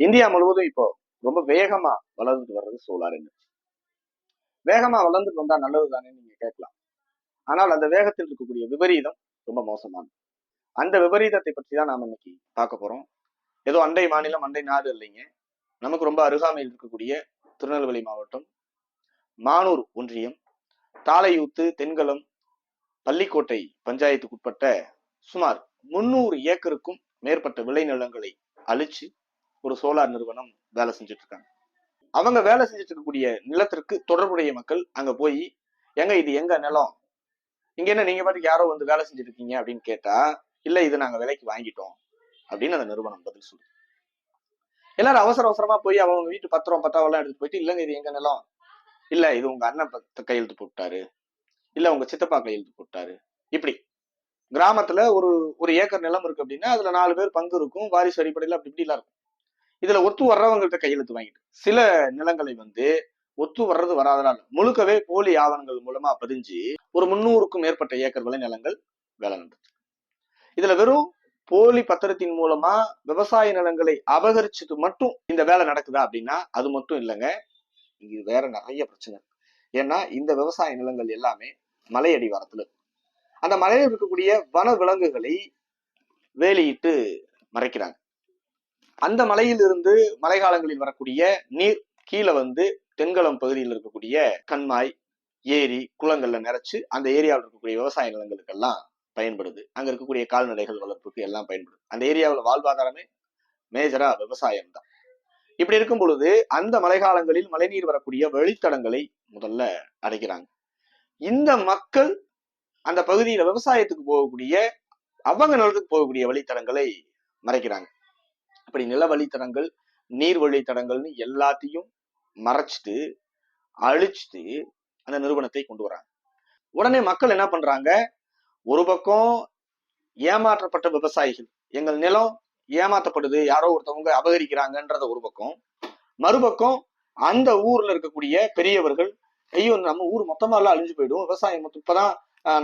India முழுவதும் இப்போ ரொம்ப வேகமா வளர்ந்துட்டு வர்றது சோலார் எனர்ஜி வேகமா வளர்ந்துட்டு வந்தா நல்லது தானே நீங்க கேட்கலாம். ஆனால் அந்த வேகத்தில் இருக்கக்கூடிய விபரீதம் ரொம்ப மோசமானது. அந்த விபரீதத்தை பற்றி தான் நாம இன்னைக்கு பார்க்க போறோம். ஏதோ அண்டை மாநிலம் அண்டை நாடு இல்லைங்க. நமக்கு ரொம்ப அருகாமையில் இருக்கக்கூடிய திருநெல்வேலி மாவட்டம் மானூர் ஒன்றியம் தாளையூத்து தென்கலம் பள்ளிக்கோட்டை பஞ்சாயத்துக்குட்பட்ட சுமார் முன்னூறு ஏக்கருக்கும் மேற்பட்ட விளைநிலங்களை அழிச்சு ஒரு சோலார் நிறுவனம் வேலை செஞ்சுட்டு இருக்காங்க அவங்க வேலை செஞ்சுட்டு இருக்கக்கூடிய நிலத்திற்கு தொடர்புடைய மக்கள் அங்க போய் எங்க இது எங்க நிலம்? இங்க என்ன நீங்க பாட்டுக்கு யாரோ வந்து வேலை செஞ்சுட்டு இருக்கீங்க அப்படின்னு கேட்டா இல்ல இது நாங்க விலைக்கு வாங்கிட்டோம். அப்படின்னு அந்த நிறுவனம் பதில் சொல்லுது. எல்லாரும் அவசர அவசரமா போய் அவங்க வீட்டு பத்திரம் பத்தாவெல்லாம் எடுத்துட்டு போயிட்டு இல்லைங்க இது எங்க நிலம்? இல்ல இது உங்க அண்ணன் கையெழுத்து போட்டாரு. இல்ல உங்க சித்தப்பா கையெழுத்து போட்டாரு. இப்படி. கிராமத்துல ஒரு ஒரு ஏக்கர் நிலம் இருக்கு அப்படின்னா அதுல நாலு பேர் பங்கு இருக்கும். வாரிசு அடிப்படையில் அப்படி இப்படிலாம் இருக்கும். இதுல ஒத்து வர்றவங்கள்ட்ட கையெழுத்து வாங்கிட்டு. சில நிலங்களை வந்து ஒத்து வர்றது வராதனால முழுக்கவே போலி ஆவணங்கள் மூலமா பதிஞ்சு ஒரு முன்னூறுக்கும் மேற்பட்ட ஏக்கர் விளை நிலங்கள் வேலை நடந்துச்சு இதுல வெறும் போலி பத்திரத்தின் மூலமா விவசாய நிலங்களை அபகரிச்சது மட்டும் இந்த வேலை நடக்குதா அப்படின்னா அது மட்டும் இல்லைங்க. இங்க வேற நிறைய பிரச்சனை ஏன்னா இந்த விவசாய நிலங்கள் எல்லாமே மலை அடிவாரத்துல அந்த மலையில் இருக்கக்கூடிய வன விலங்குகளை வேலியிட்டு மறைக்கிறாங்க. அந்த மலையிலிருந்து மழைக்காலங்களில் வரக்கூடிய நீர் கீழே வந்து தென்கலம் பகுதியில் இருக்கக்கூடிய கண்மாய் ஏரி குளங்கள்ல நிறைச்சு அந்த ஏரியாவில் இருக்கக்கூடிய விவசாய நிலங்களுக்கெல்லாம் பயன்படுது. அங்க இருக்கக்கூடிய கால்நடைகள் வளர்ப்புக்கு எல்லாம் பயன்படுது. அந்த ஏரியாவில் வாழ்வாதாரமே மேஜரா விவசாயம் தான். இப்படி இருக்கும் பொழுது அந்த மழைக்காலங்களில் மழைநீர் வரக்கூடிய வழித்தடங்களை முதல்ல அடைக்கிறாங்க. இந்த மக்கள் அந்த பகுதியில விவசாயத்துக்கு போகக்கூடிய அவங்க நிலத்துக்கு போகக்கூடிய வழித்தடங்களை மறைக்கிறாங்க. அப்படி நில வழித்தடங்கள் நீர் எல்லாத்தையும் மறைச்சிட்டு அழிச்சிட்டு அந்த நிறுவனத்தை கொண்டு வராங்க. உடனே மக்கள் என்ன பண்றாங்க? ஒரு பக்கம் ஏமாற்றப்பட்ட விவசாயிகள் எங்கள் நிலம் ஏமாத்தப்படுது யாரோ ஒருத்தவங்க அபகரிக்கிறாங்கன்றத ஒரு பக்கம். மறுபக்கம் அந்த ஊர்ல இருக்கக்கூடிய பெரியவர்கள் ஐயோ நம்ம ஊர் மொத்தமா எல்லாம் அழிஞ்சு போயிடும் விவசாயம் இப்பதான்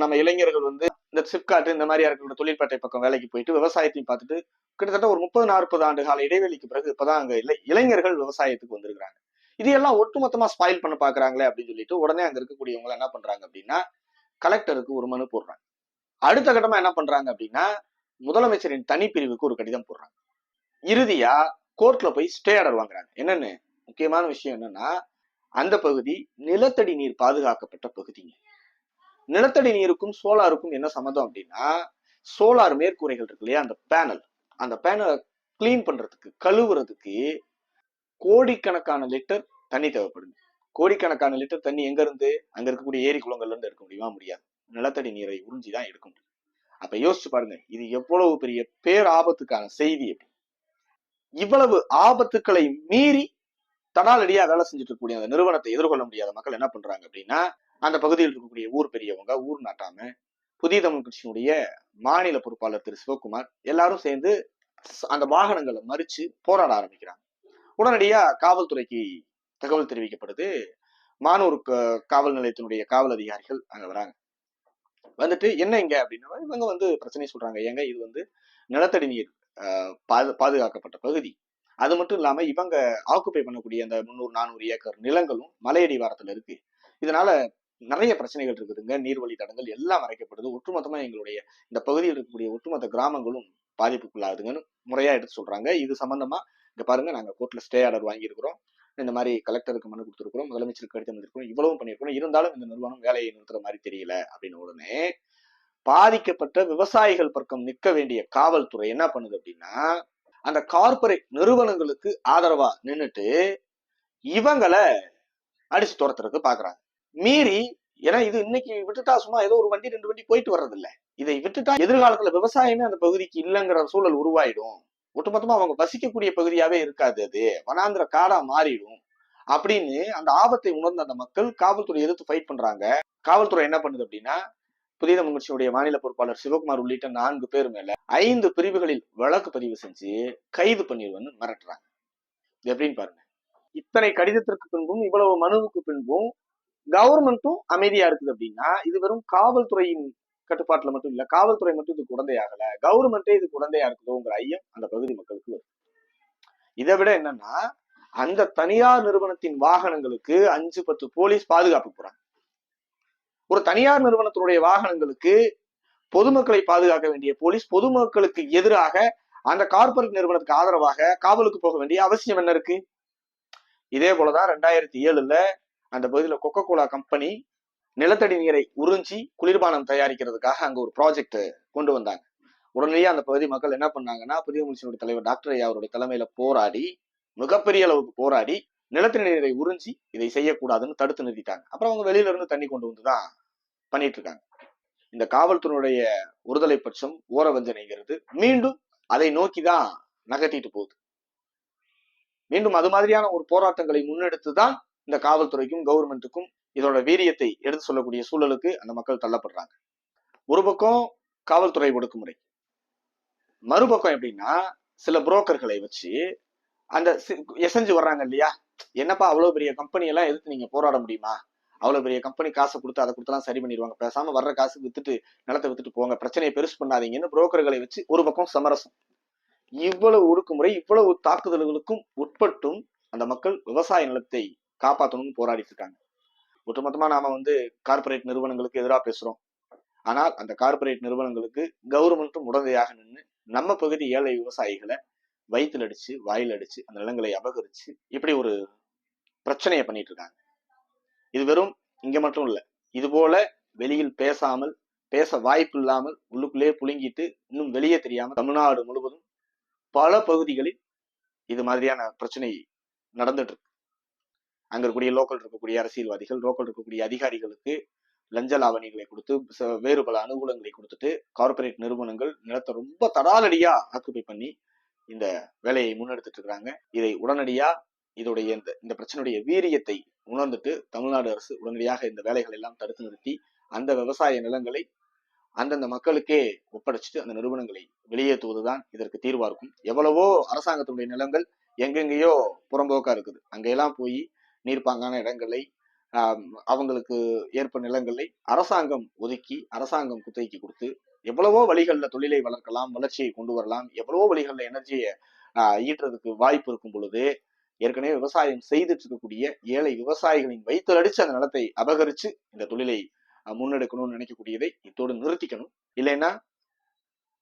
நம்ம இளைஞர்கள் வந்து இந்த சிப்காட் இந்த மாதிரியா இருக்கக்கூடிய தொழிற்பேட்டை பக்கம் வேலைக்கு போயிட்டு விவசாயத்தையும் பார்த்துட்டு கிட்டத்தட்ட ஒரு முப்பது நாற்பது ஆண்டு கால இடைவெளிக்கு பிறகு இப்பதான் அங்க இல்லை இளைஞர்கள் விவசாயத்துக்கு வந்திருக்கிறாங்க. இது எல்லாம் ஒட்டுமொத்தமா ஸ்பாயில் பண்ண பாக்குறாங்களே அப்படின்னு சொல்லிட்டு உடனே அங்க இருக்கக்கூடியவங்க என்ன பண்றாங்க அப்படின்னா கலெக்டருக்கு ஒரு மனு போடுறாங்க. அடுத்த கட்டமா என்ன பண்றாங்க அப்படின்னா முதலமைச்சரின் தனிப்பிரிவுக்கு ஒரு கடிதம் போடுறாங்க. இறுதியா கோர்ட்ல போய் ஸ்டே ஆர்டர் வாங்குறாங்க. என்னன்னு? முக்கியமான விஷயம் என்னன்னா அந்த பகுதி நிலத்தடி நீர் பாதுகாக்கப்பட்ட பகுதிங்க. நிலத்தடி நீருக்கும் சோலாருக்கும் என்ன சம்மந்தம் அப்படின்னா சோலார் மேற்கூரைகள் இருக்கு இல்லையா அந்த பேனல். அந்த பேனலை கிளீன் பண்றதுக்கு கழுவுறதுக்கு கோடிக்கணக்கான லிட்டர் தண்ணி தேவைப்படுது. கோடிக்கணக்கான லிட்டர் தண்ணி எங்க இருந்து அங்க இருக்கக்கூடிய ஏரி குளங்கள்ல இருந்து எடுக்க முடியுமா? முடியாது. நிலத்தடி நீரை உறிஞ்சிதான் எடுக்க முடியும். அப்ப யோசிச்சு பாருங்க இது எவ்வளவு பெரிய பேர் ஆபத்துக்கான செய்தி அப்படி. இவ்வளவு ஆபத்துக்களை மீறி தடாலடியா வேலை செஞ்சுட்டு இருக்கக்கூடிய அந்த நிறுவனத்தை எதிர்கொள்ள முடியாத மக்கள் என்ன பண்றாங்க அப்படின்னா அந்த பகுதியில் இருக்கக்கூடிய ஊர் பெரியவங்க ஊர் நாட்டாம புதிய தமிழ் கட்சியினுடைய மாநில பொறுப்பாளர் திரு சிவகுமார் எல்லாரும் சேர்ந்து அந்த வாகனங்களை மறிச்சு போராட ஆரம்பிக்கிறாங்க. உடனடியா காவல்துறைக்கு தகவல் தெரிவிக்கப்படுது. மானூர் க- காவல் நிலையத்தினுடைய காவல் அதிகாரிகள் அங்க வராங்க. வந்துட்டு என்ன இங்க அப்படின்னா இவங்க வந்து பிரச்சனை சொல்றாங்க. ஏங்க இது வந்து நிலத்தடி நீர் பாது- பாதுகாக்கப்பட்ட பகுதி. அது மட்டும் இல்லாம இவங்க ஆக்குப்பை பண்ணக்கூடிய அந்த முந்நூறு நானூறு ஏக்கர் நிலங்களும் மலையடி வாரத்துல இருக்கு. இதனால நிறைய பிரச்சனைகள் இருக்குதுங்க. நீர்வழி தடங்கள் எல்லாம் மறைக்கப்படுது ஒட்டுமொத்தமா எங்களுடைய இந்த பகுதியில் இருக்கக்கூடிய ஒட்டுமொத்த கிராமங்களும் பாதிப்புக்குள்ளாகுதுங்கன்னு முறையா எடுத்து சொல்றாங்க. இது சம்பந்தமா இங்க பாருங்க நாங்க கோர்ட்ல ஸ்டே ஆர்டர் வாங்கியிருக்கிறோம். இந்த மாதிரி கலெக்டருக்கு மனு கொடுத்துருக்கிறோம். முதலமைச்சருக்கு கடிதம் வந்திருக்கிறோம் இவ்வளவும் பண்ணியிருக்கிறோம். இருந்தாலும் இந்த நிறுவனம் வேலையை நிறுத்துற மாதிரி தெரியல அப்படின்னு உடனே பாதிக்கப்பட்ட விவசாயிகள் பக்கம் நிற்க வேண்டிய காவல்துறை என்ன பண்ணுது அப்படின்னா அந்த கார்ப்பரேட் நிறுவனங்களுக்கு ஆதரவா நின்றுட்டு இவங்களை அடிச்சு துரத்துறதுக்கு பாக்குறாங்க. மீறி ஏன்னா இது இன்னைக்கு விட்டுட்டா சும்மா ஏதோ ஒரு வண்டி ரெண்டு வண்டி போயிட்டு வர்றது இல்ல இதை விட்டுட்டா எதிர்காலத்துல விவசாயமே அந்த பகுதிக்கு இல்லைங்கிற சூழல் உருவாயிடும். ஒட்டுமொத்தமா அவங்க வசிக்கக்கூடிய பகுதியாவே இருக்காது அது. வனாந்திர காடா மாறிடும் அப்படின்னு அந்த ஆபத்தை உணர்ந்த அந்த மக்கள் காவல்துறை எதிர்த்து ஃபைட் பண்றாங்க. காவல்துறை என்ன பண்ணுது அப்படின்னா புதிய தமிழ் மாநில பொறுப்பாளர் சிவகுமார் உள்ளிட்ட நான்கு பேர் மேல ஐந்து பிரிவுகளில் வழக்கு பதிவு செஞ்சு கைது பண்ணிடுவேன்னு மிரட்டுறாங்க. இது எப்படின்னு பாருங்க. இத்தனை கடிதத்திற்கு பின்பும் இவ்வளவு மனுவுக்கு பின்பும் கவர்மெண்ட்டும் அமைதியா இருக்குது அப்படின்னா இது வெறும் காவல்துறையின் கட்டுப்பாட்டுல மட்டும் இல்ல காவல்துறை மட்டும் இதுக்கு உடந்தையாகல கவர்மெண்ட்டே இதுக்கு உடந்தையா இருக்குதோங்கிற ஐயம் அந்த பகுதி மக்களுக்கு வருது. இதை விட என்னன்னா அந்த தனியார் நிறுவனத்தின் வாகனங்களுக்கு அஞ்சு பத்து போலீஸ் பாதுகாப்பு போறாங்க. ஒரு தனியார் நிறுவனத்தினுடைய வாகனங்களுக்கு பொதுமக்களை பாதுகாக்க வேண்டிய போலீஸ் பொதுமக்களுக்கு எதிராக அந்த கார்பரேட் நிறுவனத்துக்கு ஆதரவாக காவலுக்கு போக வேண்டிய அவசியம் என்ன இருக்கு? இதே போலதான் ரெண்டாயிரத்தி ஏழுல அந்த பகுதியில கொக்கோ கோலா கம்பெனி நிலத்தடி நீரை உறிஞ்சி குளிர்பானம் தயாரிக்கிறதுக்காக அங்க ஒரு ப்ராஜெக்ட் கொண்டு வந்தாங்க. உடனடியே அந்த பகுதி மக்கள் என்ன பண்ணாங்கன்னா புதிய முயற்சியினுடைய தலைவர் டாக்டர் ஐயா அவருடைய தலைமையில போராடி மிகப்பெரிய அளவுக்கு போராடி நிலத்தடி நீரை உறிஞ்சி இதை செய்யக்கூடாதுன்னு தடுத்து நிறுத்திட்டாங்க. அப்புறம் அவங்க வெளியில இருந்து தண்ணி கொண்டு வந்துதான் பண்ணிட்டு இருக்காங்க. இந்த காவல்துறையுடைய ஒருதலை பட்சம் ஓரவஞ்சனைங்கிறது மீண்டும் அதை நோக்கிதான் நகர்த்திட்டு போகுது. மீண்டும் அது மாதிரியான ஒரு போராட்டங்களை முன்னெடுத்து தான் இந்த காவல்துறைக்கும் கவர்மெண்ட்டுக்கும் இதோட வீரியத்தை எடுத்து சொல்லக்கூடிய சூழலுக்கு அந்த மக்கள் தள்ளப்படுறாங்க. ஒரு பக்கம் காவல்துறை ஒடுக்குமுறை. மறுபக்கம் எப்படின்னா சில புரோக்கர்களை வச்சு அந்த எசைஞ்சு எசஞ்சு வர்றாங்க இல்லையா? என்னப்பா அவ்வளோ பெரிய கம்பெனி எல்லாம் எதிர்த்து நீங்க போராட முடியுமா? அவ்வளோ பெரிய கம்பெனி காசை கொடுத்து அதை கொடுத்தலாம் சரி பண்ணிடுவாங்க. பேசாம வர்ற காசு வித்துட்டு நிலத்தை வித்துட்டு போங்க. பிரச்சனையை பெருசு பண்ணாதீங்கன்னு புரோக்கர்களை வச்சு ஒரு பக்கம் சமரசம். இவ்வளவு ஒடுக்குமுறை இவ்வளவு தாக்குதல்களுக்கும் உட்பட்டும் அந்த மக்கள் விவசாய நிலத்தை காப்பாற்றணும்னு போராடிட்டு இருக்காங்க ஒட்டுமொத்தமாக நாம வந்து கார்ப்பரேட் நிறுவனங்களுக்கு எதிராக பேசுகிறோம் ஆனால் அந்த கார்ப்பரேட் நிறுவனங்களுக்கு கவர்மெண்ட்டும் உடந்தையாக நின்று நம்ம பகுதி ஏழை விவசாயிகளை வயிற்றுல அடிச்சு வாயில் அடிச்சு அந்த நிலங்களை அபகரிச்சு இப்படி ஒரு பிரச்சனையை பண்ணிட்டு இருக்காங்க இது வெறும் இங்க மட்டும் இல்லை. இது போல வெளியில் பேசாமல் பேச வாய்ப்பு இல்லாமல் உள்ளுக்குள்ளே புழுங்கிட்டு இன்னும் வெளியே தெரியாமல் தமிழ்நாடு முழுவதும் பல பகுதிகளில் இது மாதிரியான பிரச்சனை நடந்துட்டு இருக்கு அங்க இருக்கக்கூடிய லோக்கல் இருக்கக்கூடிய அரசியல்வாதிகள் லோக்கல் இருக்கக்கூடிய அதிகாரிகளுக்கு லஞ்ச லாவணிகளை கொடுத்து வேறு பல அனுகூலங்களை கொடுத்துட்டு கார்ப்பரேட் நிறுவனங்கள் நிலத்தை ரொம்ப தடாலடியா ஆக்குப்பை பண்ணி இந்த வேலையை முன்னெடுத்துட்டு இருக்கிறாங்க இதை உடனடியா இதோடைய இந்த இந்த பிரச்சனையுடைய வீரியத்தை உணர்ந்துட்டு தமிழ்நாடு அரசு உடனடியாக இந்த வேலைகளை எல்லாம் தடுத்து நிறுத்தி அந்த விவசாய நிலங்களை அந்தந்த மக்களுக்கே ஒப்படைச்சிட்டு அந்த நிறுவனங்களை வெளியேற்றுவதுதான் இதற்கு தீர்வா இருக்கும். எவ்வளவோ அரசாங்கத்தினுடைய நிலங்கள் எங்கெங்கேயோ புறம்போக்கா இருக்குது. அங்கெல்லாம் போய் நீர்ப்பாங்கான இடங்களை அவங்களுக்கு ஏற்ப நிலங்களை அரசாங்கம் ஒதுக்கி அரசாங்கம் குத்தகைக்கு கொடுத்து எவ்வளவோ வழிகளில் தொழிலை வளர்க்கலாம் வளர்ச்சியை கொண்டு வரலாம் எவ்வளவோ வழிகளில் எனர்ஜியை ஈட்டுறதுக்கு வாய்ப்பு இருக்கும் பொழுது ஏற்கனவே விவசாயம் செய்துட்டு இருக்கக்கூடிய ஏழை விவசாயிகளின் வயிற்று அடிச்சு அந்த நிலத்தை அபகரிச்சு இந்த தொழிலை முன்னெடுக்கணும்னு நினைக்கக்கூடியதை இத்தோடு நிறுத்திக்கணும். இல்லைன்னா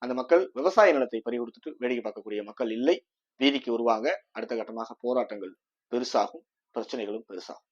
அந்த மக்கள் விவசாய நிலத்தை பறி கொடுத்துட்டு வேடிக்கை பார்க்கக்கூடிய மக்கள் இல்லை. வீதிக்கு வருவாங்க. அடுத்த கட்டமாக போராட்டங்கள் பெருசாகும். பிரச்சனைகளும் பெருசாகும்